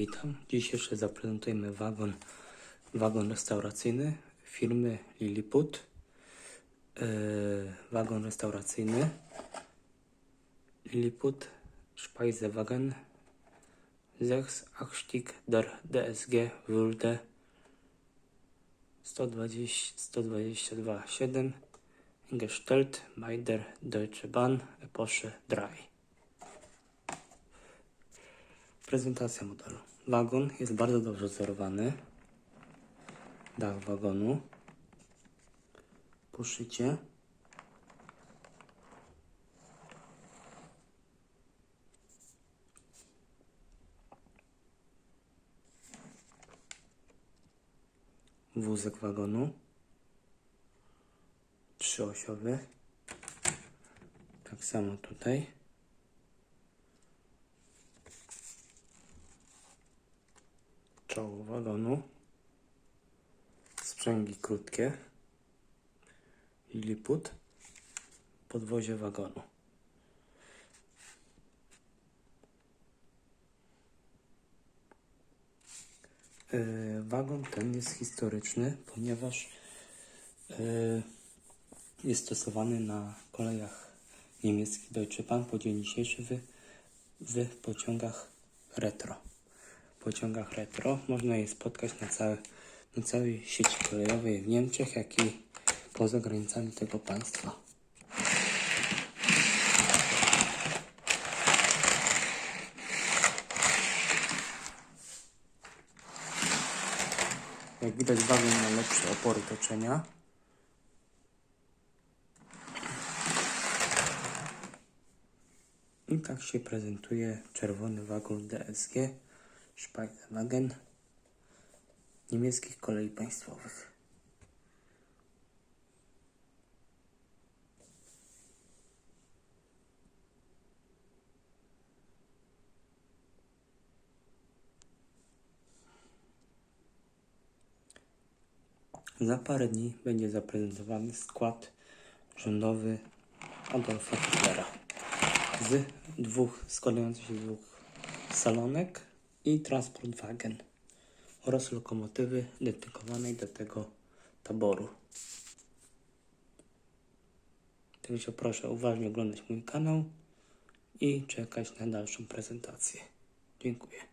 Witam. Dziś jeszcze zaprezentujemy wagon, wagon restauracyjny firmy Lilliput. Yy, wagon restauracyjny Lilliput Speisewagen 6 der DSG Würde 120 122 7 gestellt bei der Deutsche Bahn Epoche 3. Prezentacja modelu. Wagon jest bardzo dobrze wzorowany. Dach wagonu. Poszycie. Wózek wagonu. Trzyosiowy. Tak samo tutaj. Czoło wagonu, sprzęgi krótkie, liliput, podwozie wagonu. Yy, Wagon ten jest historyczny, ponieważ yy, jest stosowany na kolejach niemieckich. Deutsche Bahn po dzień dzisiejszy w, w pociągach retro pociągach retro. Można je spotkać na, całe, na całej sieci kolejowej w Niemczech, jak i poza granicami tego państwa. Jak widać wagon ma lepsze opory toczenia. I tak się prezentuje czerwony wagon DSG Speisewagen niemieckich kolei państwowych. Za parę dni będzie zaprezentowany skład rządowy Adolfa Hitlera z dwóch składających się z dwóch salonek i transportwagen oraz lokomotywy dedykowanej do tego taboru. Także proszę uważnie oglądać mój kanał i czekać na dalszą prezentację. Dziękuję.